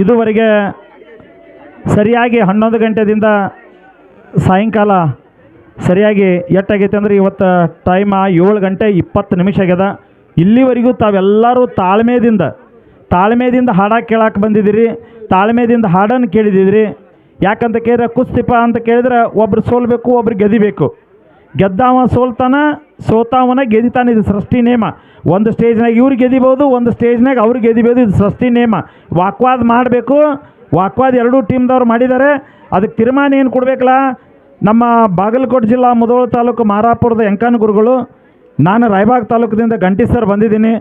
ಇದುವರೆಗೆ ಸರಿಯಾಗಿ ಹನ್ನೊಂದು ಗಂಟೆದಿಂದ ಸಾಯಂಕಾಲ ಸರಿಯಾಗಿ ಎಟ್ಟಾಗೈತೆ ಅಂದ್ರೆ ಇವತ್ತು ಟೈಮ ಏಳು ಗಂಟೆ ಇಪ್ಪತ್ತು ನಿಮಿಷ ಆಗ್ಯದ. ಇಲ್ಲಿವರೆಗೂ ತಾವೆಲ್ಲರೂ ತಾಳ್ಮೆದಿಂದ ತಾಳ್ಮೆದಿಂದ ಹಾಡ ಕೇಳಕ್ಕೆ ಬಂದಿದ್ದೀರಿ ತಾಳ್ಮೆದಿಂದ ಹಾಡನ್ನು ಕೇಳಿದಿದ್ರಿ. ಯಾಕಂತ ಕೇಳಿದ್ರೆ ಕುಸ್ತಿಪ ಅಂತ ಕೇಳಿದ್ರೆ ಒಬ್ರು ಸೋಲ್ಬೇಕು, ಒಬ್ರು ಗೆದಿಬೇಕು. ಗೆದ್ದವ ಸೋಲ್ತಾನ, ಸೋತಾವನ ಗೆದಿತಾನ, ಇದು ಸೃಷ್ಟಿ ನೇಮ ಒಂದು ಸ್ಟೇಜ್ನಾಗ ಇವ್ರು ಗೆದಿಬೋದು, ಒಂದು ಸ್ಟೇಜ್ನಾಗ ಅವ್ರು ಗೆದಿಬೋದು. ಇದು ಸೃಷ್ಟಿ ನೇಮ. ವಾಕ್ವಾದ ಮಾಡಬೇಕು. ವಾಕ್ವಾದ ಎರಡೂ ಟೀಮ್ದವ್ರು ಮಾಡಿದ್ದಾರೆ. ಅದಕ್ಕೆ ತೀರ್ಮಾನ ಏನು ಕೊಡಬೇಕಲ್ಲ? ನಮ್ಮ ಬಾಗಲಕೋಟೆ ಜಿಲ್ಲಾ ಮುದೋಳ ತಾಲೂಕು ಮಾರಾಪುರದ ಎಂಕನ ಗುರುಗಳು, ನಾನು ರಾಯಬಾಗ್ ತಾಲೂಕದಿಂದ ಗಂಟಿ ಸರ್ ಬಂದಿದ್ದೀನಿ.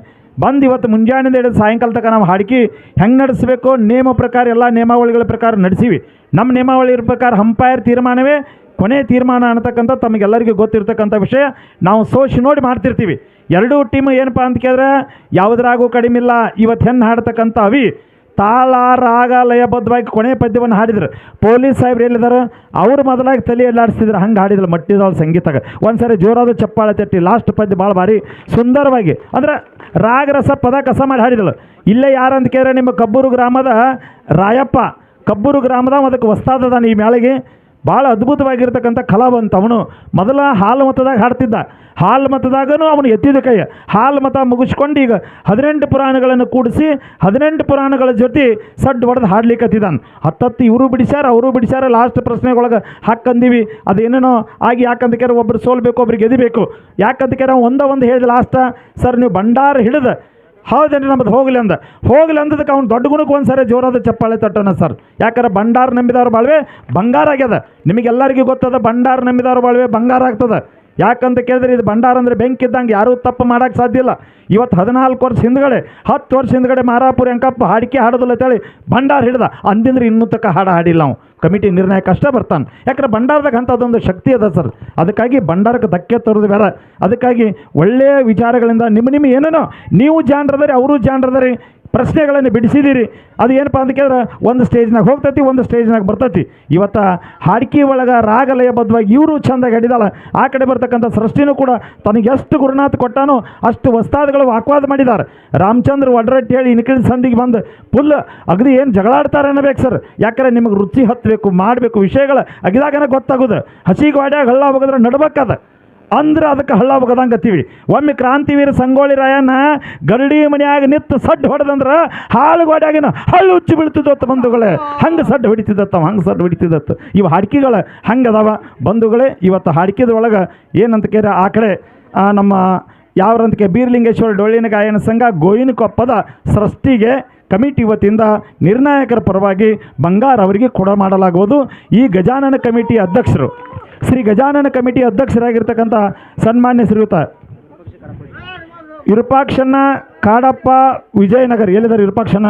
ಬಂದು ಇವತ್ತು ಮುಂಜಾನೆಯಿಂದ ಹಿಡಿದು ಸಾಯಂಕಾಲ ತನಕ ನಾವು ಹಾಡ್ಕಿ ಹೆಂಗೆ ನಡೆಸಬೇಕು? ನಿಯಮ ಪ್ರಕಾರ, ಎಲ್ಲ ನಿಯಮಾವಳಿಗಳ ಪ್ರಕಾರ ನಡೆಸೀವಿ. ನಮ್ಮ ನಿಯಮಾವಳಿ ಪ್ರಕಾರ ಅಂಪೈರ್ ತೀರ್ಮಾನವೇ. ಕೊನೆ ತೀರ್ಮಾನ ಅನ್ನತಕ್ಕಂಥ ತಮಗೆಲ್ಲರಿಗೂ ಗೊತ್ತಿರ್ತಕ್ಕಂಥ ವಿಷಯ. ನಾವು ಸೋಶಿ ನೋಡಿ ಮಾಡ್ತಿರ್ತೀವಿ. ಎರಡೂ ಟೀಮ್ ಏನಪ್ಪ ಅಂತ ಕೇಳಿದ್ರೆ, ಯಾವುದ್ರಾಗೂ ಕಡಿಮೆ ಇಲ್ಲ. ಇವತ್ತು ಹೆಣ್ಣು ಹಾಡ್ತಕ್ಕಂಥ ಅವಿ ತಾಳ ರಾಗ ಲಯಬದ್ಧವಾಗಿ ಕೊನೆ ಪದ್ಯವನ್ನು ಹಾಡಿದ್ರು. ಪೊಲೀಸ್ ಸಾಹೇಬ್ರು ಹೇಳಿದಾರೆ, ಅವರು ಮೊದಲಾಗಿ ತಲೆ ಎಲ್ಲಾಡಿಸ್ತಿದ್ರು ಹಂಗೆ ಹಾಡಿದ್ರು ಮಟ್ಟಿದಾಳ ಸಂಗೀತಾಗ. ಒಂದು ಸಾರಿ ಜೋರಾದ ಚಪ್ಪಾಳೆ ತಟ್ಟಿ, ಲಾಸ್ಟ್ ಪದ್ಯ ಭಾಳ ಭಾರಿ, ಸುಂದರವಾಗಿ, ಅಂದ್ರೆ ರಾಗ ರಸ ಪದ ಕಸ ಮಾಡಿ ಹಾಡಿದಳು ಇಲ್ಲೇ ಯಾರಂತ ಕೇಳಿದ್ರೆ, ನಿಮ್ಮ ಕಬ್ಬೂರು ಗ್ರಾಮದ ರಾಯಪ್ಪ. ಕಬ್ಬೂರು ಗ್ರಾಮದ ಅದಕ್ಕೆ ವಸ್ತಾದದಾನ ಈ ಮೇಳೆಗೆ ಭಾಳ ಅದ್ಭುತವಾಗಿರ್ತಕ್ಕಂಥ ಕಲಾವಂತ ಅವನು. ಮೊದಲ ಹಾಲು ಮತದಾಗ ಹಾಡ್ತಿದ್ದ. ಹಾಲು ಮತದಾಗನೂ ಅವನು ಎತ್ತಿದ ಕೈ. ಹಾಲು ಮತ ಮುಗಿಸ್ಕೊಂಡು ಈಗ ಹದಿನೆಂಟು ಪುರಾಣಗಳನ್ನು ಕೂಡಿಸಿ ಹದಿನೆಂಟು ಪುರಾಣಗಳ ಜೊತೆ ಸಡ್ಡು ಹೊಡೆದು ಹಾಡ್ಲಿಕ್ಕತ್ತಿದ್ದಾನೆ ಹತ್ತತ್ತು ಇವರು ಬಿಡಿಸ್ಯಾರ, ಅವರು ಬಿಡಿಸ್ಯಾರ ಲಾಸ್ಟ್ ಪ್ರಶ್ನೆಗೊಳಗೆ ಹಾಕ್ಕಂದೀವಿ ಅದೇನೇನೋ ಆಗಿ ಯಾಕಂತ ಕೇರ ಒಬ್ರು ಸೋಲ್ಬೇಕು ಒಬ್ರು ಗೆದಿಬೇಕು ಯಾಕಂತ ಕೇರ ಒಂದ ಒಂದು ಹೇಳಿದ ಲಾಸ್ಟ ಸರ್, ನೀವು ಭಂಡಾರ ಹಿಡಿದು ಹೌದೇನ್ರಿ ನಮ್ಮದು ಹೋಗ್ಲಿ ಅಂದ. ಹೋಗ್ಲಿ ಅಂದದಕ್ಕೆ ಅವ್ನು ದೊಡ್ಡ ಗುಣಕ್ಕೆ ಒಂದು ಸರಿ ಜೋರಾದ ಚಪ್ಪಾಳೆ ತಟ್ಟೋಣ ಸರ್. ಯಾಕಂದ್ರೆ ಭಂಡಾರ ನಂಬಿದವ್ರ ಬಾಳ್ವೆ ಬಂಗಾರ ಆಗ್ಯದ. ನಿಮಗೆಲ್ಲರಿಗೂ ಗೊತ್ತದ ಭಂಡಾರ ನಂಬಿದವ್ರ ಬಾಳ್ವೆ ಬಂಗಾರ ಆಗ್ತದ. ಯಾಕಂತ ಕೇಳಿದ್ರೆ ಇದು ಭಂಡಾರ ಅಂದರೆ ಬೆಂಕಿ ಇದ್ದಂಗೆ ಯಾರೂ ತಪ್ಪು ಮಾಡೋಕ್ಕೆ ಸಾಧ್ಯ ಇಲ್ಲ. ಇವತ್ತು ಹದಿನಾಲ್ಕು ವರ್ಷ ಹಿಂದ್ಗಡೆ, ಹತ್ತು ವರ್ಷ ಹಿಂದ್ಗಡೆ ಮಾರಾಪುರ ಎಂಕಪ್ಪ ಹಾಡಿಕೆ ಹಾಡೋದಿಲ್ಲ ಅಂತೇಳಿ ಭಂಡಾರ ಹಿಡ್ದ. ಅಂದಿಂದ್ರೆ ಇನ್ನೂ ತಕ್ಕ ಹಾಡು ಹಾಡಿಲ್ಲ ನಾವು ಕಮಿಟಿ ನಿರ್ಣಯಕ್ಕೆ ಅಷ್ಟೇ ಬರ್ತಾನೆ. ಯಾಕಂದ್ರೆ ಭಂಡಾರದಾಗ ಅಂಥದ್ದೊಂದು ಶಕ್ತಿ ಅದ ಸರ್. ಅದಕ್ಕಾಗಿ ಭಂಡಾರಕ್ಕೆ ಧಕ್ಕೆ ತರೋದು ಬೇಡ. ಅದಕ್ಕಾಗಿ ಒಳ್ಳೆಯ ವಿಚಾರಗಳಿಂದ ನಿಮ್ಮ ನಿಮ್ಮ ಏನೇನೋ, ನೀವು ಜಾಣ್ರದರಿ, ಅವರು ಜಾಣ್ರದರಿ ಪ್ರಶ್ನೆಗಳನ್ನು ಬಿಡಿಸಿದ್ದೀರಿ ಅದು ಏನಪ್ಪ ಅಂತ ಕೇಳಿದ್ರೆ ಒಂದು ಸ್ಟೇಜ್ನಾಗ ಹೋಗ್ತೈತಿ, ಒಂದು ಸ್ಟೇಜ್ನಾಗ ಬರ್ತೈತಿ. ಇವತ್ತು ಹಾಡ್ಕಿ ಒಳಗೆ ರಾಗಲಯಬದ್ಧವಾಗಿ ಇವರು ಚಂದಾಗಿ ಹಿಡಿದಾಳ. ಆ ಕಡೆ ಬರ್ತಕ್ಕಂಥ ಸೃಷ್ಟಿನೂ ಕೂಡ ತನಗೆ ಎಷ್ಟು ಗುರುನಾಥ್ ಕೊಟ್ಟಾನೋ ಅಷ್ಟು ವಸ್ತಾದಗಳು ವಾಕ್ವಾದ ಮಾಡಿದ್ದಾರೆ ರಾಮಚಂದ್ರ ಒಡ್ರಟ್ಟಿ ಹೇಳಿ ಇನ್ಕಿಳಿದ ಸಂದಿಗೆ ಬಂದು ಫುಲ್ ಅಗದಿ ಏನು ಜಗಳಾಡ್ತಾರೆ ಅನ್ನಬೇಕು ಸರ್. ಯಾಕಂದ್ರೆ ನಿಮಗೆ ರುಚಿ ಹತ್ತಬೇಕು ಮಾಡಬೇಕು ವಿಷಯಗಳು ಅಗಿದಾಗನ ಗೊತ್ತಾಗೋದು. ಹಸಿಗೆ ವಾಡ್ಯಾಗ ಹಳ್ಳ ಹೋಗಿದ್ರೆ ನಡ್ಬೇಕದ ಅಂದ್ರೆ ಅದಕ್ಕೆ ಹಳ್ಳ ಬಗದಂಗೆ ಅತ್ತೀವಿ ಒಮ್ಮೆ ಕ್ರಾಂತಿವೀರ ಸಂಗೋಳಿ ರಾಯಣ್ಣ ಗರಡಿ ಮನೆಯಾಗ ನಿತ್ತು ಸಡ್ಡು ಹೊಡೆದಂದ್ರೆ ಹಾಳು ಗೋಡ್ಯಾಗಿನ ಹಳ್ಳು ಉಚ್ಚಿ ಬೀಳ್ತಿದ್ದತ್ತ ಬಂಧುಗಳೇ. ಹಂಗೆ ಸಡ್ಡು ಹೊಡಿತಿದ್ದತ್ತ, ಹಂಗೆ ಸಡ್ಡು ಹೊಡಿತಿದ್ದತ್ತ. ಇವು ಹಾಡ್ಕಿಗಳು ಹಂಗೆ ಅದಾವ. ಬಂಧುಗಳೇ, ಇವತ್ತು ಹಾಡಿಕೆದೊಳಗೆ ಏನಂತ ಕೇರ ಆ ಕಡೆ ನಮ್ಮ ಯಾವ್ರಂತಕ್ಕೆ ಬೀರ್ಲಿಂಗೇಶ್ವರ ಡೊಳ್ಳಿನ ಗಾಯನ ಸಂಘ ಗೋವಿನ ಕೊಪ್ಪದ ಸೃಷ್ಟಿಗೆ ಕಮಿಟಿ ವತಿಯಿಂದ ನಿರ್ಣಾಯಕರ ಪರವಾಗಿ ಬಂಗಾರ ಅವರಿಗೆ ಕೊಡ ಮಾಡಲಾಗುವುದು. ಈ ಗಜಾನನ ಕಮಿಟಿ ಅಧ್ಯಕ್ಷರು ಶ್ರೀ ಗಜಾನನ ಕಮಿಟಿ ಅಧ್ಯಕ್ಷರಾಗಿರ್ತಕ್ಕಂಥ ಸನ್ಮಾನ್ಯ ಶ್ರೀಯುತ ಇರುಪಾಕ್ಷಣ್ಣ ಕಾಡಪ್ಪ ವಿಜಯನಗರ್. ಎಲ್ಲಿದ್ದಾರೆ ಇರುಪಾಕ್ಷಣ್ಣ?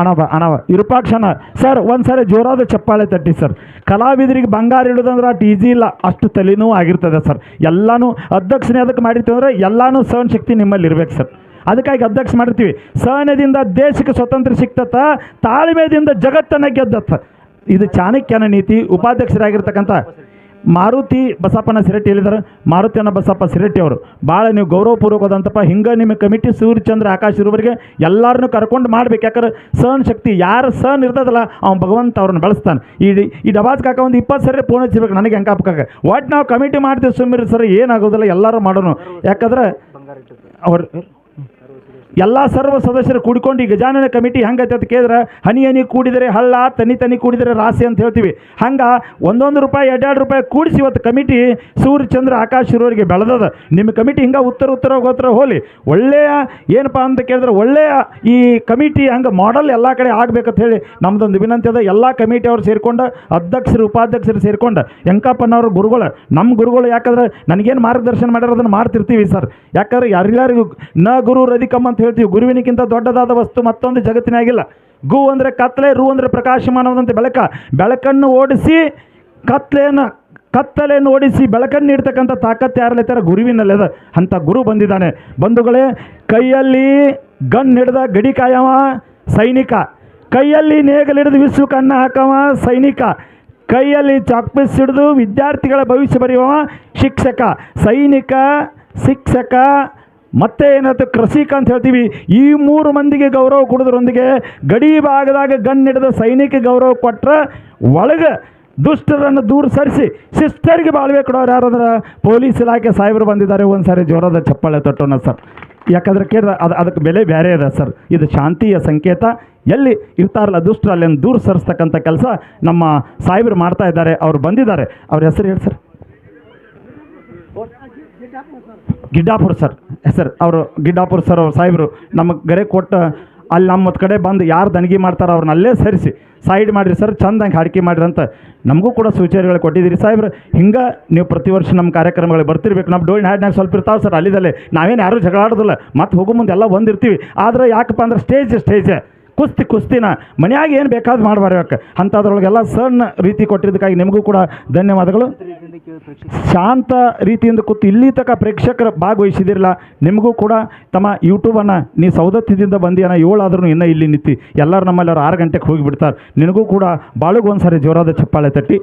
ಅಣವ ಅಣವ ವಿರೂಪಾಕ್ಷಣ್ಣ ಸರ್, ಒಂದು ಸರಿ ಜೋರಾದ ಚಪ್ಪಾಳೆ ತಟ್ಟಿ, ಸರ್. ಕಲಾವಿದರಿಗೆ ಬಂಗಾರ ಇಡೋದಂದ್ರೆ ಅಷ್ಟು ಈಸಿ ಇಲ್ಲ. ಅಷ್ಟು ತಲೆನೂ ಆಗಿರ್ತದೆ, ಸರ್. ಎಲ್ಲನೂ ಅಧ್ಯಕ್ಷನೇ ಅದಕ್ಕೆ ಮಾಡಿರ್ತೀವಿ ಅಂದರೆ ಎಲ್ಲನೂ ಸಹನ ಶಕ್ತಿ ನಿಮ್ಮಲ್ಲಿ ಇರ್ಬೇಕು, ಸರ್. ಅದಕ್ಕಾಗಿ ಅಧ್ಯಕ್ಷ ಮಾಡಿರ್ತೀವಿ. ಸಹನದಿಂದ ದೇಶಕ್ಕೆ ಸ್ವತಂತ್ರ ಸಿಕ್ತತ್ತ ತಾಳ್ಮೆದಿಂದ ಜಗತ್ತನ್ನು ಗೆದ್ದತ್ತ ಇದು ಚಾಣಕ್ಯನ ನೀತಿ ಉಪಾಧ್ಯಕ್ಷರಾಗಿರ್ತಕ್ಕಂಥ ಮಾರುತಿ ಬಸಪ್ಪನ ಸಿರಟ್ಟಿ ಹೇಳಿದ್ದಾರೆ ಮಾರುತಿಯನ್ನ ಬಸಪ್ಪ ಸಿರಟ್ಟಿ ಅವರು. ಭಾಳ ನೀವು ಗೌರವಪೂರ್ವಕವಾದಂಥಪ್ಪ ಹಿಂಗೆ ನಿಮ್ಮ ಕಮಿಟಿ ಸೂರ್ಯಚಂದ್ರ ಆಕಾಶ್ ಇರುವವರಿಗೆ ಎಲ್ಲರನ್ನೂ ಕರ್ಕೊಂಡು ಮಾಡ್ಬೇಕು. ಯಾಕಂದ್ರೆ ಸಹನ್ ಶಕ್ತಿ ಯಾರು ಸಹನ್ ಇರ್ತದಲ್ಲ ಅವ್ನು ಭಗವಂತ ಅವ್ರನ್ನ ಬಳಸ್ತಾನೆ. ಈ ಈ ಡಬಾಸ್ ಕಾಕ ಒಂದು ಇಪ್ಪತ್ತು ಸರಿ ಫೋನ್ ಹಚ್ಚಿರ್ಬೇಕು ನನಗೆ ಹೆಂಗೆ ಕಾಕ? ಒಟ್ಟು ನಾವು ಕಮಿಟಿ ಮಾಡ್ತೀವಿ ಸುಮ್ಮನೆ ಸರ್ ಏನಾಗೋದಿಲ್ಲ ಎಲ್ಲರೂ ಮಾಡೋಣ ಯಾಕಂದ್ರೆ ಅವ್ರು ಎಲ್ಲ ಸರ್ವ ಸದಸ್ಯರು ಕೂಡಿಕೊಂಡು ಈ ಗಜಾನನ ಕಮಿಟಿ ಹೆಂಗೈತೆ ಅಂತ ಕೇಳಿದ್ರೆ, ಹನಿ ಹನಿ ಕೂಡಿದರೆ ಹಳ್ಳ, ತನಿ ತನಿ ಕೂಡಿದರೆ ರಾಸಿ ಅಂತ ಹೇಳ್ತೀವಿ. ಹಂಗೆ ಒಂದೊಂದು ರೂಪಾಯಿ, ಎರಡೆರಡು ರೂಪಾಯಿ ಕೂಡಿಸಿ ಇವತ್ತು ಕಮಿಟಿ ಸೂರ್ಯ, ಚಂದ್ರ, ಆಕಾಶ ಇರೋರಿಗೆ ಬೆಳೆದದ. ನಿಮ್ಮ ಕಮಿಟಿ ಹಿಂಗೆ ಉತ್ತರ ಉತ್ತರ, ಗೋತ್ರ ಹೋಲಿ. ಒಳ್ಳೆಯ ಏನಪ್ಪ ಅಂತ ಕೇಳಿದ್ರೆ, ಒಳ್ಳೆಯ ಈ ಕಮಿಟಿ ಹಂಗೆ ಮಾಡಲ್ ಎಲ್ಲ ಕಡೆ ಆಗಬೇಕಂತ ಹೇಳಿ ನಮ್ಮದೊಂದು ವಿನಂತಿ ಅದ. ಎಲ್ಲ ಕಮಿಟಿ ಅವ್ರು ಸೇರ್ಕೊಂಡು, ಅಧ್ಯಕ್ಷರು, ಉಪಾಧ್ಯಕ್ಷರು ಸೇರ್ಕೊಂಡು ಯಂಕಪ್ಪನವರು ಗುರುಗಳು ನಮ್ಮ ಗುರುಗಳು ಯಾಕಂದ್ರೆ ನನಗೇನು ಮಾರ್ಗದರ್ಶನ ಮಾಡ್ಯಾರ ಅದನ್ನು ಮಾಡ್ತಿರ್ತೀವಿ ಸರ್. ಯಾಕಂದ್ರೆ ಯಾರಿಗಾರಿಗೂ ನ ಗುರು ರದಿಕಮ್ಮ ಅಂತ ಹೇಳ್ತೀವಿ, ಗುರುವಿನಿಗಿಂತ ದೊಡ್ಡದಾದ ವಸ್ತು ಮತ್ತೊಂದು ಜಗತ್ತಿನಾಗಿಲ್ಲ. ಗು ಅಂದರೆ ಕತ್ತಲೆ ರು ಅಂದರೆ ಪ್ರಕಾಶಮಾನವಾದಂಥ ಬೆಳಕ. ಬೆಳಕನ್ನು ಓಡಿಸಿ ಕತ್ತಲೆಯನ್ನು ಕತ್ತಲೆಯನ್ನು ಓಡಿಸಿ ಬೆಳಕನ್ನು ನೀಡ್ತಕ್ಕಂಥ ತಾಕತ್ತು ಯಾರಲ್ಲಿತ್ತಾರ ಗುರುವಿನಲ್ಲಿ ಅದ. ಅಂಥ ಗುರು ಬಂದಿದ್ದಾನೆ. ಬಂಧುಗಳೇ, ಕೈಯಲ್ಲಿ ಗನ್ ಹಿಡ್ದ ಗಡಿ ಕಾಯವ ಸೈನಿಕ. ಕೈಯಲ್ಲಿ ನೇಗಲ್ ಹಿಡಿದು ವಿಶ್ವ ಅನ್ನ ಹಾಕವ ಸೈನಿಕ. ಕೈಯಲ್ಲಿ ಚಾಕ್ಪೀಸ್ ಹಿಡಿದು ವಿದ್ಯಾರ್ಥಿಗಳ ಭವಿಷ್ಯ ಬರೆಯುವ ಶಿಕ್ಷಕ. ಸೈನಿಕ, ಶಿಕ್ಷಕ ಮತ್ತೆ ಏನಾಯ್ತು? ಕೃಷಿಕ ಅಂತ ಹೇಳ್ತೀವಿ. ಈ ಮೂರು ಮಂದಿಗೆ ಗೌರವ ಕೊಡೋದ್ರೊಂದಿಗೆ ಗಡಿ ಭಾಗದಾಗ ಗನ್ ಹಿಡಿದ ಸೈನಿಕ ಗೌರವ ಕೊಟ್ಟರೆ ಒಳಗೆ ದುಷ್ಟರನ್ನು ದೂರ ಸರಿಸಿ ಸಿಸ್ಟರ್ಗೆ ಬಾಳ್ವೆ ಕೊಡೋರು ಯಾರಾದ್ರೆ ಪೊಲೀಸ್ ಇಲಾಖೆ ಸಾಹೇಬರು ಬಂದಿದ್ದಾರೆ. ಒಂದು ಸಾರಿ ಜೋರದ ಚಪ್ಪಾಳೆ ತಟ್ಟೋಣ ಸರ್. ಯಾಕಂದ್ರೆ ಕೇಳಿದ್ರೆ ಅದು ಅದಕ್ಕೆ ಬೆಲೆ ಬೇರೆ ಇದೆ ಸರ್. ಇದು ಶಾಂತಿಯ ಸಂಕೇತ. ಎಲ್ಲಿ ಇರ್ತಾರಲ್ಲ ದುಷ್ಟರು ಅಲ್ಲಿಂದ ದೂರ ಸರಿಸ್ತಕ್ಕಂಥ ಕೆಲಸ ನಮ್ಮ ಸಾಹೇಬರು ಮಾಡ್ತಾ ಇದ್ದಾರೆ. ಅವ್ರು ಬಂದಿದ್ದಾರೆ. ಅವ್ರ ಹೆಸರು ಹೇಳಿ ಸರ್. ಗಿಡ್ಡಾಪುರ ಸರ್ ಸರ್ ಅವರು ಗಿಡ್ಡಾಪುರ ಸರ್ ಅವ್ರ, ಸಾಹೇಬರು, ನಮಗೆ ಗರೆ ಕೊಟ್ಟು, ಅಲ್ಲಿ ನಮ್ಮ ಕಡೆ ಬಂದು ಯಾರು ದಣಿಗೆ ಮಾಡ್ತಾರೋ ಅವ್ರನ್ನ ಅಲ್ಲೇ ಸರಿಸಿ ಸೈಡ್ ಮಾಡಿರಿ ಸರ್ ಚಂದಂಗೆ ಹಾಡಿಕೆ ಮಾಡಿರಿ ಅಂತ ನಮಗೂ ಕೂಡ ಸೂಚನೆಗಳು ಕೊಟ್ಟಿದ್ದೀರಿ ಸಾಹೇಬ್ರು. ಹಿಂಗೆ ನೀವು ಪ್ರತಿ ವರ್ಷ ನಮ್ಮ ಕಾರ್ಯಕ್ರಮಗಳಿಗೆ ಬರ್ತಿರ್ಬೇಕು, ನಮ್ಮ ಡೋಳಿ ಹಾಡಿನಾಗ ಸ್ವಲ್ಪ ಇರ್ತಾವೆ ಸರ್, ಅಲ್ಲಿದಲ್ಲೇ. ನಾವೇನು ಯಾರೂ ಜಗಳ ಆಡೋದಿಲ್ಲ ಮತ್ತು ಹೋಗೋ ಮುಂದೆ ಎಲ್ಲ ಬಂದಿರ್ತೀವಿ ಆದರೆ ಯಾಕಪ್ಪ ಅಂದ್ರೆ ಸ್ಟೇಜ್ ಸ್ಟೇಜ್ ಕುಸ್ತಿ ಕುಸ್ತಿನ ಮನ್ಯಾಗ ಏನು ಬೇಕಾದ್ರೂ ಮಾಡಬಾರ್ಬೇಕು ಅಂಥದ್ರೊಳಗೆಲ್ಲ ಸಣ್ಣ ರೀತಿ ಕೊಟ್ಟಿದ್ದಕ್ಕಾಗಿ ನಿಮಗೂ ಕೂಡ ಧನ್ಯವಾದಗಳು. ಶಾಂತ ರೀತಿಯಿಂದ ಕೂತು ಇಲ್ಲಿ ತನಕ ಪ್ರೇಕ್ಷಕರು ಭಾಗವಹಿಸಿದಿರಲ್ಲ, ನಿಮಗೂ ಕೂಡ ತಮ್ಮ ಯೂಟ್ಯೂಬನ್ನು ನೀ ಸೌದತ್ತಿದಿಂದ ಬಂದಿಯನ ಏಳಾದ್ರೂ ಇನ್ನೂ ಇಲ್ಲಿ ನಿಂತಿ. ಎಲ್ಲರೂ ನಮ್ಮಲ್ಲಿ ಆರು ಗಂಟೆಗೆ ಹೋಗಿ ಬಿಡ್ತಾರೆ ನಿನಗೂ ಕೂಡ ಬಾಳಿಗೆ ಒಂದು ಸಾರಿ ಜೋರಾದ ಚಪ್ಪಾಳೆ ತಟ್ಟಿ.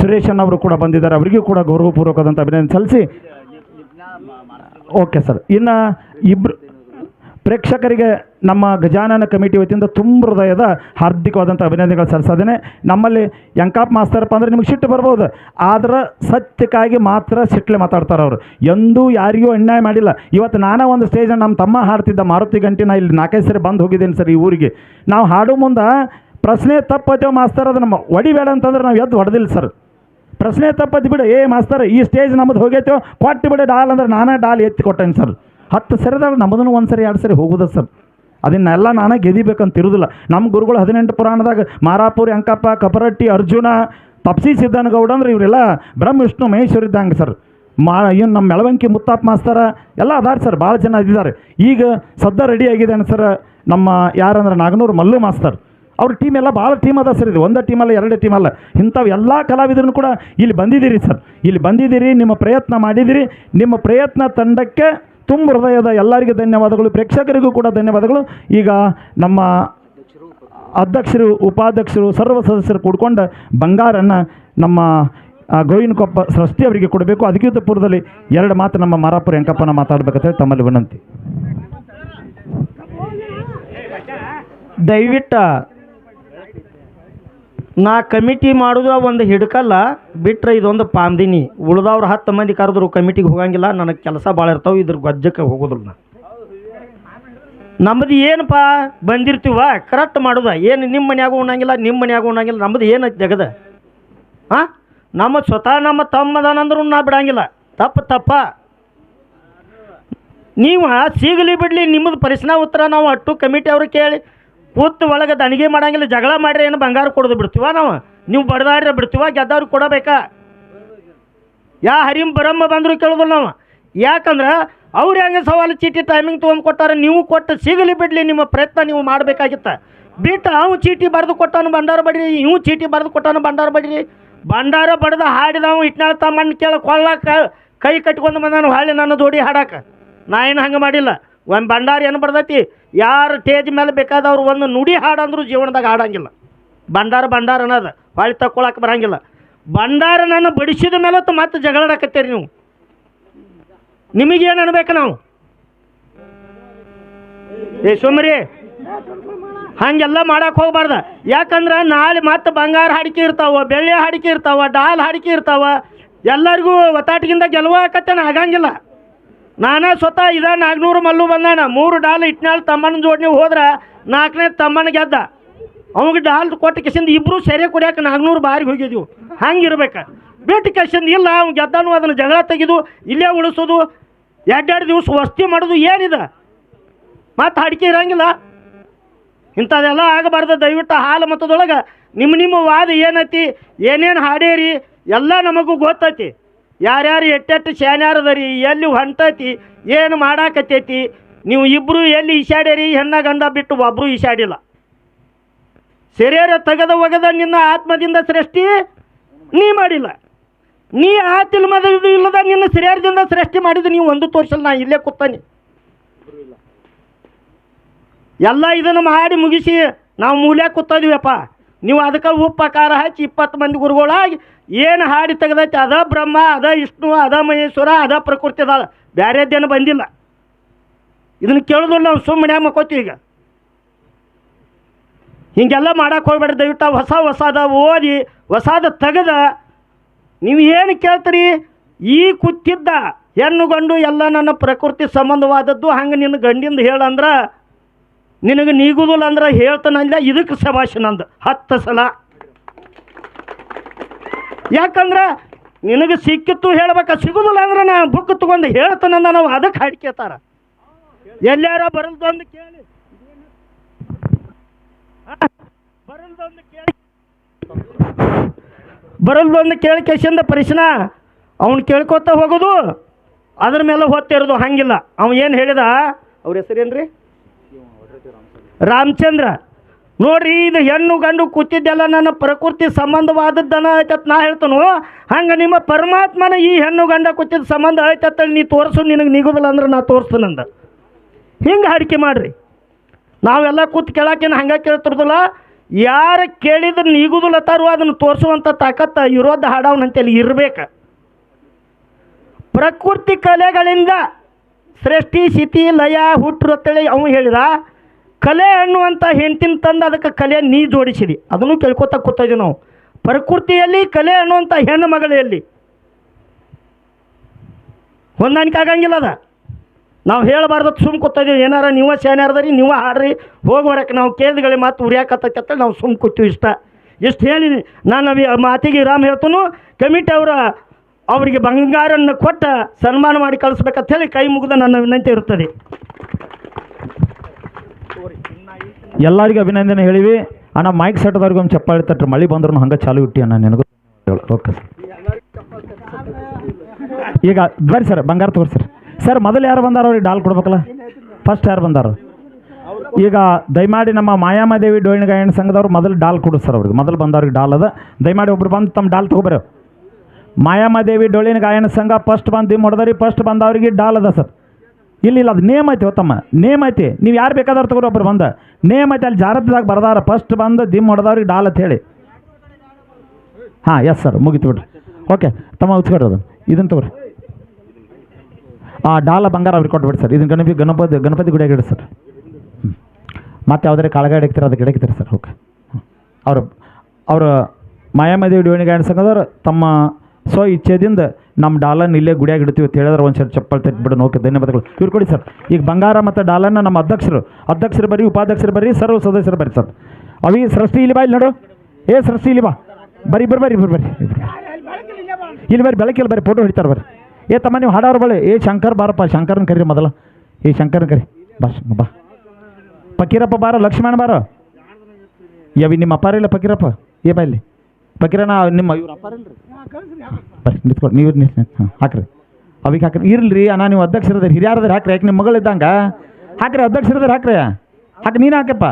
ಸುರೇಶನ್ ಅವರು ಕೂಡ ಬಂದಿದ್ದಾರೆ. ಅವರಿಗೂ ಕೂಡ ಗೌರವಪೂರ್ವಕದಂಥ ಅಭಿನಂದನೆ ಸಲ್ಲಿಸಿ. Okay sir. ಇನ್ನು ಇಬ್ಬರು ಪ್ರೇಕ್ಷಕರಿಗೆ ನಮ್ಮ ಗಜಾನನ ಕಮಿಟಿ ವತಿಯಿಂದ ತುಂಬ ಹೃದಯದ ಹಾರ್ದಿಕವಾದಂಥ ಅಭಿನಂದನೆಗಳು ಸಲ್ಲಿಸೋದೇನೆ. ನಮ್ಮಲ್ಲಿ ಯಂಕಾಪ್ ಮಾಸ್ತರಪ್ಪ ಅಂದರೆ ನಿಮಗೆ ಸಿಟ್ಟು ಬರ್ಬೋದು. ಆದ್ರೆ ಸತ್ಯಕ್ಕಾಗಿ ಮಾತ್ರ ಸಿಟ್ಲೆ ಮಾತಾಡ್ತಾರೆ ಅವರು. ಎಂದೂ ಯಾರಿಗೂ ಅನ್ಯಾಯ ಮಾಡಿಲ್ಲ. ಇವತ್ತು ನಾನೇ ಒಂದು ಸ್ಟೇಜಲ್ಲಿ ನಮ್ಮ ತಮ್ಮ ಹಾಡ್ತಿದ್ದ ಮಾರುತಿ ಗಂಟಿನ ಇಲ್ಲಿ ನಾಲ್ಕೈದು ಸರಿ ಬಂದು ಹೋಗಿದ್ದೀನಿ ಸರ್ ಈ ಊರಿಗೆ. ನಾವು ಹಾಡೋ ಮುಂದೆ ಪ್ರಶ್ನೆ ತಪ್ಪತ್ತೇವ ಮಾಸ್ತರ್ ಅದು ನಮ್ಮ ಹೊಡಿಬೇಡ ಅಂತಂದ್ರೆ ನಾವು ಎದ್ದು ಹೊಡೆದಿಲ್ಲ ಸರ್. ಪ್ರಶ್ನೆ ತಪ್ಪತ್ತು ಬಿಡು. ಏ ಮಾಸ್ತರ್, ಈ ಸ್ಟೇಜ್ ನಮ್ಮದು ಹೋಗೈತೋ ಕೊಟ್ಟು ಬಿಡು ಡಾಲ್ ಅಂದ್ರೆ ನಾನೇ ಡಾಲ್ ಎತ್ತಿ ಕೊಟ್ಟೇನೆ ಸರ್. ಹತ್ತು ಸರಿದಾಗ ನಮ್ಮದನ್ನು ಒಂದು ಸರಿ, ಎರಡು ಸರಿ ಹೋಗುದ ಸರ್. ಅದನ್ನೆಲ್ಲ ನಾನೇ ಗೆದಿಬೇಕಂತ ಇರುವುದಿಲ್ಲ ನಮ್ಮ ಗುರುಗಳು ಹದಿನೆಂಟು ಪುರಾಣದಾಗ ಮಾರಾಪುರಿ, ಅಂಕಪ್ಪ, ಕಪರಟ್ಟಿ, ಅರ್ಜುನ, ತಪ್ಸಿ ಸಿದ್ದನಗೌಡ ಅಂದ್ರೆ ಇವರೆಲ್ಲ ಬ್ರಹ್ಮ, ವಿಷ್ಣು, ಮಹೇಶ್ವರ ಇದ್ದಂಗೆ ಸರ್. ಮಾ ಏನು ನಮ್ಮ ಮೆಳವಂಕಿ ಮುತ್ತಾಪ್ ಮಾಸ್ತರ ಎಲ್ಲ ಅದಾರ ಸರ್ ಭಾಳ ಜನ ಇದ್ದಾರೆ ಈಗ ಸದ್ದ ರೆಡಿ ಆಗಿದ್ದಾನೆ ಸರ್, ನಮ್ಮ ಯಾರಂದ್ರೆ ನಾಗನೂರು ಮಲ್ಲು ಮಾಸ್ತರ್. ಅವ್ರ ಟೀಮ್ ಎಲ್ಲ ಭಾಳ ಟೀಮ್ ಅದ ಸರ್ ಇದು. ಒಂದೇ ಅಲ್ಲ, ಎರಡೇ ಟೀಮ್ ಅಲ್ಲ. ಇಂಥವು ಎಲ್ಲ ಕಲಾವಿದರನ್ನು ಕೂಡ ಇಲ್ಲಿ ಬಂದಿದ್ದೀರಿ ಸರ್. ಇಲ್ಲಿ ಬಂದಿದ್ದೀರಿ, ನಿಮ್ಮ ಪ್ರಯತ್ನ ಮಾಡಿದಿರಿ ನಿಮ್ಮ ಪ್ರಯತ್ನ ತಂಡಕ್ಕೆ ತುಂಬ ಹೃದಯದ ಎಲ್ಲರಿಗೂ ಧನ್ಯವಾದಗಳು, ಪ್ರೇಕ್ಷಕರಿಗೂ ಕೂಡ ಧನ್ಯವಾದಗಳು. ಈಗ ನಮ್ಮ ಅಧ್ಯಕ್ಷರು, ಉಪಾಧ್ಯಕ್ಷರು, ಸರ್ವ ಸದಸ್ಯರು ಕೂಡ್ಕೊಂಡು ಬಂಗಾರನ್ನು ನಮ್ಮ ಗೋವಿನಕೊಪ್ಪ ಸೃಷ್ಟಿ ಅವರಿಗೆ ಕೊಡಬೇಕು. ಅದಕ್ಕಿಂತ ಪೂರ್ವದಲ್ಲಿ ಎರಡು ಮಾತು ನಮ್ಮ ಮಾರಾಪುರ ವೆಂಕಪ್ಪನ ಮಾತಾಡ್ಬೇಕಂತ ತಮ್ಮಲ್ಲಿ ವಿನಂತಿ. ದಯವಿಟ್ಟು ನಾ ಕಮಿಟಿ ಮಾಡೋದು ಒಂದು ಹಿಡ್ಕಲ್ಲ, ಬಿಟ್ರೆ ಇದೊಂದು ಪಾಂದಿನಿ. ಉಳ್ದವ್ರು ಹತ್ತು ಮಂದಿ ಕರೆದ್ರು ಕಮಿಟಿಗೆ ಹೋಗಂಗಿಲ್ಲ, ನನಗೆ ಕೆಲಸ ಭಾಳ ಇರ್ತಾವೆ, ಇದ್ರ ಗೊಜ್ಜಕ್ಕೆ ಹೋಗೋದಿಲ್ಲ ನಾ. ನಮ್ಮದು ಏನಪ್ಪ ಬಂದಿರ್ತೀವ ಕರೆಕ್ಟ್ ಮಾಡೋದ. ಏನು ನಿಮ್ಮ ಮನ್ಯಾಗೂ ಉಣ್ಣಂಗಿಲ್ಲ ನಿಮ್ಮ ಮನ್ಯಾಗೂ ಉಣ್ಣಂಗಿಲ್ಲ ನಮ್ಮದು ಏನು ಜಗದ? ಹಾಂ ನಮ್ಮ ಸ್ವತಃ ನಮ್ಮ ತಮ್ಮದನಂದ್ರೂ ನಾ ಬಿಡಂಗಿಲ್ಲ. ತಪ್ಪು ತಪ್ಪ. ನೀವು ಸಿಗಲಿ ಬಿಡಲಿ ನಿಮ್ಮದು ಪ್ರಶ್ನೆ ಉತ್ತರ ನಾವು ಅಟ್ಟು ಕಮಿಟಿ ಅವ್ರಿಗೆ ಕೇಳಿ. ಕೂತು ಒಳಗೆ ದಣಿಗೆ ಮಾಡಂಗಿಲ್ಲ, ಜಗಳ ಮಾಡ್ರಿ ಏನು ಬಂಗಾರ ಕೊಡೋದು ಬಿಡ್ತೀವ ನಾವು? ನೀವು ಬಡದಾಡ್ರೆ ಬಿಡ್ತೀವ ಗೆದ್ದವ್ರಿಗೆ ಕೊಡಬೇಕಾ? ಯಾ ಹರಿಂ ಬರಮ್ಮ ಬಂದರೂ ಕೇಳೋದು ನಾವು. ಯಾಕಂದ್ರೆ ಅವ್ರು ಹೆಂಗೆ ಸವಾಲು ಚೀಟಿ ಟೈಮಿಂಗ್ ತೊಗೊಂಡು ಕೊಟ್ಟಾರೆ, ನೀವು ಕೊಟ್ಟು ಸಿಗಲಿ ಬಿಡಲಿ, ನಿಮ್ಮ ಪ್ರಯತ್ನ ನೀವು ಮಾಡಬೇಕಾಗಿತ್ತ. ಬಿಟ್ಟು ಅವು ಚೀಟಿ ಬರೆದು ಕೊಟ್ಟಾನು ಭಂಡಾರ ಬಡ್ರಿ, ಇವು ಚೀಟಿ ಬರೆದು ಕೊಟ್ಟಾನು ಭಂಡಾರ ಬಡ್ರಿ. ಭಂಡಾರ ಬಡ್ದು ಹಾಡಿದವು ಇಟ್ನಾಳ ತಮ್ಮಣ್ಣ ಕೇಳ ಕೊಳ್ಳಾಕ ಕೈ ಕಟ್ಕೊಂಡು ಬಂದಾನು ಹಾಳಿ ನನ್ನ ಜೋಡಿ ಹಾಡಕ್ಕೆ ನಾ ಏನು ಹಂಗೆ ಮಾಡಿಲ್ಲ. ಒಂದು ಭಂಡಾರ ಏನು ಬರ್ತೈತಿ? ಯಾರು ಟೇಜ್ ಮೇಲೆ ಬೇಕಾದವ್ರು ಒಂದು ನುಡಿ ಹಾಡಂದ್ರು ಜೀವನದಾಗ ಹಾಡಂಗಿಲ್ಲ. ಭಂಡಾರ ಭಂಡಾರ ಅನ್ನೋದು. ಹೊಳಿ ತಕ್ಕೊಳಕ್ಕೆ ಬರಂಗಿಲ್ಲ. ಭಂಡಾರ ನಾನು ಬಡಿಸಿದ ಮೇಲೆ ಮತ್ತೆ ಜಗಳಾಡಕತ್ತೀರಿ ನೀವು. ನಿಮಗೇನು ಅನ್ಬೇಕು ನಾವು? ಏ ಸುಮ್ರಿ. ಹಂಗೆಲ್ಲ ಮಾಡಕ್ಕೆ ಹೋಗ್ಬಾರ್ದ. ಯಾಕಂದ್ರೆ ನಾಳೆ ಮತ್ತೆ ಬಂಗಾರ ಹಾಡಿಕೆ ಇರ್ತಾವ, ಬೆಳ್ಳಿ ಹಾಡಿಕೆ ಇರ್ತಾವ, ಡಾಲ್ ಹಾಡಿಕೆ ಇರ್ತಾವ. ಎಲ್ಲರಿಗೂ ಒತ್ತಾಟಿಗಿಂದ ಗೆಲುವಾಕತ್ತೇನ ಆಗಂಗಿಲ್ಲ. ನಾನೇ ಸ್ವತಃ ಇದ ನಾಲ್ಕುನೂರು ಮಲ್ಲು ಬಂದಾನ. ಮೂರು ಡಾಲ್ ಇಟ್ನಾಳ್ ತಮ್ಮನ ಜೋಡ್ನಿ ಹೋದ್ರೆ ನಾಲ್ಕನೇ ತಮ್ಮನ ಗೆದ್ದ. ಅವಾಗ ಡಾಲ್ ಕೊಟ್ಟ ಕಿಸಿಂದ ಇಬ್ರು ಸೆರೆ ಕುಡಿಯಾಕ ನಾಲ್ಕುನೂರು ಬಾರಿಗೆ ಹೋಗಿದ್ವು. ಹಂಗೆ ಇರ್ಬೇಕು ಬಿಟ್ಟು ಕಿಸಿಂದ ಇಲ್ಲ ಅವ್ನು ಗೆದ್ದನು, ಅದನ್ನು ಜಗಳ ತೆಗೆದು ಇಲ್ಲೇ ಉಳಿಸೋದು. ಎರಡೆರಡು ದಿವಸ ವಸ್ತಿ ಮಾಡೋದು ಏನಿದೆ? ಮತ್ತೆ ಅಡಿಕೆ ಇರಂಗಿಲ್ಲ. ಇಂಥದ್ದೆಲ್ಲ ಆಗಬಾರ್ದು. ದಯವಿಟ್ಟು ಹಾಲು ಮತದೊಳಗೆ ನಿಮ್ಮ ನಿಮ್ಮ ವಾದ ಏನೈತಿ, ಏನೇನು ಹಾಡೇರಿ, ಎಲ್ಲ ನಮಗೂ ಗೊತ್ತೈತಿ. ಯಾರ್ಯಾರು ಎಟ್ಟೆಟ್ಟು ಶಾನ್ಯಾರದರಿ, ಎಲ್ಲಿ ಹೊಂಟತಿ, ಏನು ಮಾಡಾಕತ್ತೈತಿ, ನೀವು ಇಬ್ಬರು ಎಲ್ಲಿ ಈಶಾಡ್ಯರಿ, ಹೆಣ್ಣ ಗಂಡ ಬಿಟ್ಟು ಒಬ್ಬರು ಈಶಾಡಿಲ್ಲ. ಶರೀರ ತೆಗೆದ ಒಗದ ನಿನ್ನ ಆತ್ಮದಿಂದ ಸೃಷ್ಟಿ ನೀ ಮಾಡಿಲ್ಲ. ನೀ ಆತಿಲ್ಮದ ಇಲ್ಲದ ನಿನ್ನ ಶರೀರದಿಂದ ಸೃಷ್ಟಿ ಮಾಡಿದ ನೀವು ಒಂದು ತೋರ್ಸಲ್ಲ ನಾ ಇಲ್ಲೇ ಕೂತಾನೆ. ಎಲ್ಲ ಇದನ್ನು ಮಾಡಿ ಮುಗಿಸಿ ನಾವು ಮೂಲೆ ಕೂತದೀವಪ್ಪ. ನೀವು ಅದಕ್ಕೆ ಉಪ್ಪು ಹಚ್ಚಿ ಇಪ್ಪತ್ತು ಮಂದಿ ಗುರುಗಳಾಗಿ ಏನು ಹಾಡಿ ತೆಗ್ದೈತಿ? ಅದ ಬ್ರಹ್ಮ, ಅದ ವಿಷ್ಣು, ಅದ ಮಹೇಶ್ವರ, ಅದ ಪ್ರಕೃತಿ ಅದ ಬೇರೆದ್ದೇನು ಬಂದಿಲ್ಲ. ಇದನ್ನು ಕೇಳಿದ್ರು ನಾವು ಸುಮ್ಮನೆ ಮಕ್ಕೋತೀವಿ ಈಗ. ಹೀಗೆಲ್ಲ ಮಾಡಕ್ಕೆ ಹೋಗ್ಬೇಡ ದಯವಿಟ್ಟು ಹೊಸ ಹೊಸದ ಓದಿ, ಹೊಸದ ತೆಗೆದ. ನೀವು ಏನು ಕೇಳ್ತೀರಿ? ಈ ಕುತ್ತಿದ್ದ ಹೆಣ್ಣು ಗಂಡು ಎಲ್ಲ ನನ್ನ ಪ್ರಕೃತಿ ಸಂಬಂಧವಾದದ್ದು, ಹಂಗೆ ನಿನ್ನ ಗಂಡಿಂದ ಹೇಳಂದ್ರೆ ನಿನಗೆ ನೀಗುದಿಲ್ಲ ಅಂದ್ರೆ ಹೇಳ್ತಾನಲ್ಲ ಇದಕ್ಕೆ ಶಬಾಷ್ ನಂದು ಹತ್ತು ಸಲ. ಯಾಕಂದ್ರೆ ನಿನಗೆ ಸಿಕ್ಕಿತ್ತು ಹೇಳ್ಬೇಕ, ಸಿಗುದಿಲ್ಲ ಅಂದ್ರೆ ನಾ ಬುಕ್ ತಗೊಂಡು ಹೇಳ್ತಾನಂದ ನಾವು ಅದಕ್ಕೆ ಹಾಡ್ಕೇತಾರ. ಎಲ್ಲಾರ ಬರಲ್ದೊಂದು ಕೇಳಿ? ಬರಲ್ದೊಂದು ಕೇಳಿ. ಬರಲ್ದೊಂದು ಕೇಳಿ ಕೇಸಿಂದ ಪರಿಶನ, ಅವ್ನು ಕೇಳ್ಕೊತ ಹೋಗೋದು, ಅದ್ರ ಮೇಲೆ ಹೊತ್ತಿರೋದು, ಹಂಗಿಲ್ಲ. ಅವ ಏನು ಹೇಳಿದ? ಅವ್ರ ಹೆಸರೇನ್ರಿ? ರಾಮಚಂದ್ರ, ನೋಡ್ರಿ ಇದು ಹೆಣ್ಣು ಗಂಡು ಕೂತಿದ್ದೆಲ್ಲ ನನ್ನ ಪ್ರಕೃತಿ ಸಂಬಂಧವಾದದ್ದನ ಆಯ್ತತ್ ನಾ ಹೇಳ್ತಾನು? ಹಂಗೆ ನಿಮ್ಮ ಪರಮಾತ್ಮನ ಈ ಹೆಣ್ಣು ಗಂಡ ಕೂತಿದ್ದ ಸಂಬಂಧ ಆಯ್ತತ್ತಲ್ಲಿ ನೀ ತೋರಿಸು, ನಿನಗೆ ನಿಗುದಿಲ್ಲ ಅಂದ್ರೆ ನಾ ತೋರಿಸ್ತೀನಂದ ಹಿಂಗೆ ಹಾಡಿಕೆ ಮಾಡ್ರಿ. ನಾವೆಲ್ಲ ಕೂತ್ ಕೇಳಕ್ಕೇನು ಹಂಗೆ ಕೇಳ್ತಿರೋದಿಲ್ಲ? ಯಾರು ಕೇಳಿದ್ರೆ ನೀಗುದಿಲ್ಲ ತಾರು, ಅದನ್ನು ತೋರಿಸುವಂಥ ತಾಕತ್ತ ಇರೋದ ಹಾಡವನಂತೇಳಿ ಇರಬೇಕು. ಪ್ರಕೃತಿ ಕಲೆಗಳಿಂದ ಸೃಷ್ಟಿ, ಸ್ಥಿತಿ, ಲಯ ಹುಟ್ಟು ಅಂತೇಳಿ ಅವನು ಹೇಳಿದ. ಕಲೆ ಅನ್ನುವಂಥ ಹೆಂಡತಿನ ತಂದು ಅದಕ್ಕೆ ಕಲೆ ನೀ ಜೋಡಿಸಿರಿ ಅದನ್ನು ಕೇಳ್ಕೊತ ಕೂತಾಯಿದ್ವಿ ನಾವು. ಪ್ರಕೃತಿಯಲ್ಲಿ ಕಲೆ ಅನ್ನುವಂಥ ಹೆಣ್ಣು ಮಗಳಲ್ಲಿ ಹೊಂದಾಣಿಕೆ ಆಗಂಗಿಲ್ಲ ಅದ. ನಾವು ಹೇಳಬಾರ್ದು ಸುಮ್ ಕೂತಿದ್ದೀವಿ ಏನಾರ ನೀವ ಸೇನಾರದ್ರಿ, ನೀವ ಹಾಡ್ರಿ, ಹೋಗಿ ಬರಕ್ಕೆ ನಾವು ಕೇಳಿದ್ಗಳಿಗೆ ಮಾತು ಉರಿಯಾಕತ್ತೈತೆ ನಾವು ಸುಮ್ ಕೂತೀವಿ ಇಷ್ಟ. ಎಷ್ಟು ಹೇಳಿ ನಾನು ಮಾತಿಗೆ ರಾಮ್ ಹೇಳ್ತನು. ಕಮಿಟಿ ಅವರ ಅವರಿಗೆ ಬಂಗಾರನ್ನು ಕೊಟ್ಟ ಸನ್ಮಾನ ಮಾಡಿ ಕಳಿಸ್ಬೇಕಂತ ಹೇಳಿ ಕೈ ಮುಗಿದ ನನ್ನ ವಿನಂತಿ ಇರುತ್ತದೆ ಎಲ್ಲರಿಗೂ ಅಭಿನಂದನೆ ಹೇಳಿವಿ. ಅಣ್ಣ ಮೈಕ್ ಸೆಟ್ದವ್ರಿಗೆ ಒಂದು ಚಪ್ಪಾಳಿ ತಟ್ರಿ. ಮಳೆ ಬಂದ್ರು ಹಂಗೆ ಚಾಲು ಇಟ್ಟಿ ಅಣ್ಣ ನಿನಗೂ. Okay sir. ಈಗ ಬರ್ರಿ ಸರ್, ಬಂಗಾರ ತಗೋರಿ ಸರ್. ಸರ್, ಮೊದಲು ಯಾರು ಬಂದಾರ ಅವ್ರಿಗೆ ಡಾಲ್ ಕೊಡ್ಬೇಕಲ್ಲ? ಫಸ್ಟ್ ಯಾರು ಬಂದಾರ? ಈಗ ದಯಮಾಡಿ ನಮ್ಮ ಮಾಯಾಮದೇವಿ ಡೋಯಿನ ಗಾಯನ ಸಂಘದವ್ರು ಮೊದಲು ಡಾಲ್ ಕೊಡು ಸರ್ ಅವ್ರಿಗೆ. ಮೊದಲು ಬಂದವ್ರಿಗೆ ಡಾಲ್ ಅದ. ದಯಮಾಡಿ ಒಬ್ರು ಬಂದು ತಮ್ಮ ಡಾಲ್ ತಗೋಬರ್ರಿ. ಮಾಯಾಮದೇವಿ ಡೋಳಿನ ಗಾಯನ ಸಂಘ ಫಸ್ಟ್ ಬಂದು ದಿಮ್ ಹೊಡೆದ್ರಿ ಫಸ್ಟ್ ಬಂದವ್ರಿಗೆ ಡಾಲ್ ಅದ ಸರ್. ಇಲ್ಲ ಇಲ್ಲ, ಅದು ನೇಮ್ ಐತಿ ತಮ್ಮ ನೇಮ್ ಐತಿ. ನೀವು ಯಾರು ಬೇಕಾದವ್ರು ತಗೋರಿ ಒಬ್ರು ಬಂದ. ನೇಮ್ ಐತಿ, ಅಲ್ಲಿ ಜಾರತ್ದಾಗ ಬರ್ದಾರ. ಫಸ್ಟ್ ಬಂದು ದಿಮ್ ಹೊಡೆದವ್ರಿಗೆ ಡಾಲ್ ಅಂತ ಹೇಳಿ. ಹಾಂ ಎಸ್ ಸರ್ ಮುಗಿತು ಬಿಡ್ರಿ. ಓಕೆ ತಮ್ಮ ಉಚ್ಕೊಡ್ರಿ ಅದನ್ನು ಇದನ್ನು ತಗೋರಿ. ಆ, ಡಾಲ ಬಂಗಾರ ಅವ್ರಿಗೆ ಕೊಟ್ಬಿಡಿ ಸರ್ ಇದನ್ನು ಗಣಪತಿ ಗಣಪತಿ ಗಣಪತಿ ಗುಡಿಯಾಗ ಇಡಿ ಸರ್ ಹ್ಞೂ ಮತ್ತೆ ಯಾವ್ದಾರೆ ಕಾಳಗಾಡಿ ಇಡ್ತೀರ ಅದಕ್ಕೆ ಇಡಕ್ತೀರಿ ಸರ್ ಓಕೆ ಅವರು ಅವರು ಮಾಯಾಮದೇವಿ ಡಿವಣಿ ಗಾಯನ ಸಂಘದವ್ರು, ತಮ್ಮ ಸ್ವ ಇಚ್ಛೆದಿಂದ ನಮ್ಮ ಡಾಲನ್ ಇಲ್ಲೇ ಗುಡಿಯಾಗಿ ಇಡ್ತೀವಿ ಅಂತ ಹೇಳಿದ್ರೆ ಒಂದು ಸರ್ ಚಪ್ಪಲ್ ತೆಗ್ಬಿಡೋಣ ಓಕೆ ಧನ್ಯವಾದಗಳು. ಇವ್ರು ಕೊಡಿ ಸರ್. ಈಗ ಬಂಗಾರ ಮತ್ತು ಡಾಲನ್ನ ನಮ್ಮ ಅಧ್ಯಕ್ಷರು ಅಧ್ಯಕ್ಷರು ಬರೀ ಉಪಾಧ್ಯಕ್ಷರು ಬರ್ರಿ, ಸರ್ವ ಸದಸ್ಯರು ಬರ್ರಿ ಸರ್. ಅವಿ ಸೃಷ್ಟಿ ಇಲ್ಲಿ ಬಾ ಇಲ್ಲಿ ನೋಡು. ಏ ಸೃಷ್ಟಿ ಇಲ್ಲಿ ಬಾ. ಬರೀ ಬರ್ರಿ ಬರ್ರಿ ಬರ್ರಿ. ಬರೀ ಇಲ್ಲಿ ಬರ್ರಿ ಬೆಳಕಿಲ್ಲ ಬರ್ರಿ ಫೋಟೋ ಹಿಡಿತಾರೆ ಬರ್ರಿ. ಏ, ತಮ್ಮ ನೀವು ಹಾಡೋರು ಬಳಿ. ಏ, ಶಂಕರ್ ಬಾರಪ್ಪ, ಶಂಕರ್ನ ಕರಿ ಮೊದಲ. ಏ, ಶಂಕರ್ನ ಕರಿ. ಬಾ ಶ- ಬಾ. ಪಕೀರಪ್ಪ ಬಾರೋ, ಲಕ್ಷ್ಮಣ ಬಾರೋ. ಯವಿ, ನಿಮ್ಮ ಅಪ್ಪಾರ ಇಲ್ಲ ಪಕೀರಪ್ಪ ಏ, ಬಾ ಪಕೀರನ ನಿಮ್ಮ ಇವ್ರ ಅಪ್ಪಾರಿಲ್ರಿ ಬರ್ರಿ ನಿಂತ್ಕೊಂಡು ನೀವು ಹಾಂ ಹಾಕ್ರಿ. ಅವಿಗೆ ಹಾಕ್ರಿ. ಇರ್ಲಿ ಅಣ್ಣ ನೀವು ಅಧ್ಯಕ್ಷರದ ಹಿರಿಯಾರದ್ರ ಹಾಕ್ರಿ. ಯಾಕೆ ನಿಮ್ಮ ಮಗಳು ಇದ್ದಂಗ? ಹಾಕ್ರಿ ಅಧ್ಯಕ್ಷರದ್ರ ಹಾಕ್ರಿ. ಹಾಕಿ ನೀನು ಹಾಕಪ್ಪ.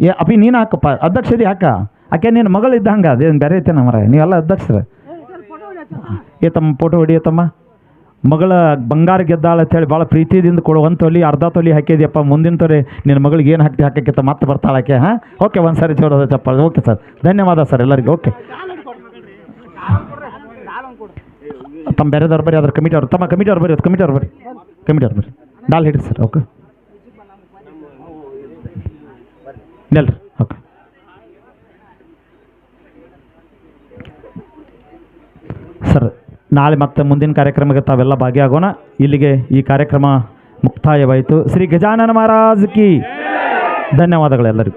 ಏ ಅಪಿ ನೀನು ಹಾಕಪ್ಪ. ಅಧ್ಯಕ್ಷದಿ ಹಾಕ. ಆಕೆ ನಿನ್ನ ಮಗಳು ಇದ್ದಂಗ. ಅದೇನು ಬೇರೆ ಐತೆ ಮರ ನೀವೆಲ್ಲ ಅಧ್ಯಕ್ಷರ. ಏ ತಮ್ಮ ಫೋಟೋ ಹೊಡಿಯತ್ತಮ್ಮ ಮಗಳ ಬಂಗಾರ ಗೆದ್ದಾಳ ಅಂತೇಳಿ ಭಾಳ ಪ್ರೀತಿಯಿಂದ ಕೊಡು ಒಂದು ತೊಲಿ ಅರ್ಧ ತೊಲಿ ಹಾಕಿದ್ಯಪ್ಪ, ಮುಂದಿನ ತೊಲಿ ನಿನ್ನ ಮಗಳಿಗೆ ಏನು ಹಾಕ್ತಿ ಹಾಕಕ್ಕಿಂತ ಮತ್ತೆ ಬರ್ತಾಳಕ್ಕೆ ಹಾಂ? ಓಕೆ ಒಂದು ಸಾರಿ ಜೋರದ ಚಪ್ಪಾಳೆ. ಓಕೆ ಸರ್ ಧನ್ಯವಾದ ಸರ್ ಎಲ್ಲರಿಗೂ. ಓಕೆ ತಮ್ಮ ಬೇರೆದವ್ರು ಬರ್ರಿ ಅದ್ರ ಕಮಿಟಿ ಅವ್ರು ತಮ್ಮ ಕಮಿಟಿ ಅವ್ರು ಬರ್ರಿ ಕಮಿಟಿ ಅವ್ರು ಬರ್ರಿ ಕಮಿಟಿ ಅವ್ರು ಬರ್ರಿ ಡಾಲ್ ಹಿಡ್ರಿ ಸರ್ ಓಕೆ ನಿಲ್ರಿ. ಓಕೆ ಸರ್ ನಾಳೆ ಮತ್ತೆ ಮುಂದಿನ ಕಾರ್ಯಕ್ರಮಕ್ಕೆ ತಾವೆಲ್ಲ ಭಾಗಿಯಾಗೋಣ. ಇಲ್ಲಿಗೆ ಈ ಕಾರ್ಯಕ್ರಮ ಮುಕ್ತಾಯವಾಯಿತು. ಶ್ರೀ ಗಜಾನನ ಮಹಾರಾಜ್ ಕಿ. ಧನ್ಯವಾದಗಳು ಎಲ್ಲರಿಗೂ.